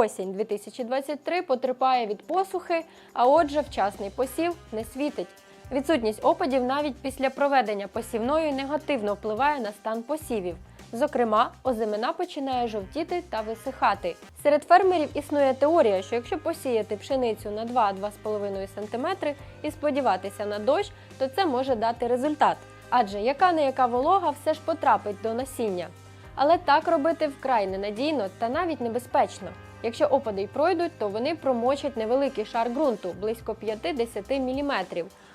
осінь 2023 потерпає від посухи, а отже, вчасний посів не світить. Відсутність опадів навіть після проведення посівної негативно впливає на стан посівів. Зокрема, озимина починає жовтіти та висихати. Серед фермерів існує теорія, що якщо посіяти пшеницю на 2-2,5 см і сподіватися на дощ, то це може дати результат. Адже яка не яка волога все ж потрапить до насіння. Але так робити вкрай ненадійно та навіть небезпечно. Якщо опади й пройдуть, то вони промочать невеликий шар ґрунту близько 5-10 мм,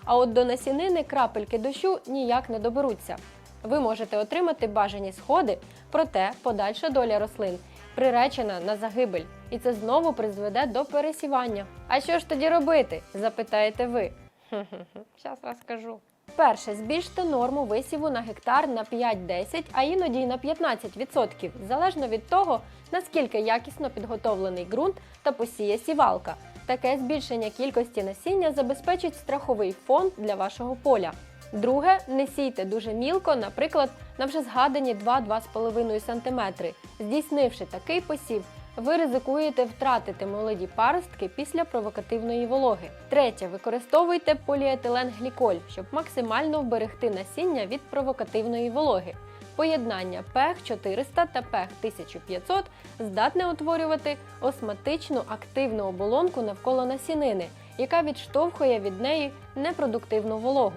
а от до насінини крапельки дощу ніяк не доберуться. Ви можете отримати бажані сходи, проте подальша доля рослин приречена на загибель, і це знову призведе до пересівання. А що ж тоді робити? запитаєте ви. Зараз розкажу. Перше, збільште норму висіву на гектар на 5-10, а іноді й на 15%, залежно від того, наскільки якісно підготовлений ґрунт та посіє сівалка. Таке збільшення кількості насіння забезпечить страховий фонд для вашого поля. Друге, не сійте дуже мілко, наприклад, на вже згадані 2-2,5 см. Здійснивши такий посів, ви ризикуєте втратити молоді паростки після провокативної вологи. Третє, використовуйте поліетиленгліколь, щоб максимально вберегти насіння від провокативної вологи. Поєднання ПЕХ 400 та ПЕХ 1500 здатне утворювати осматичну активну оболонку навколо насінини, яка відштовхує від неї непродуктивну вологу.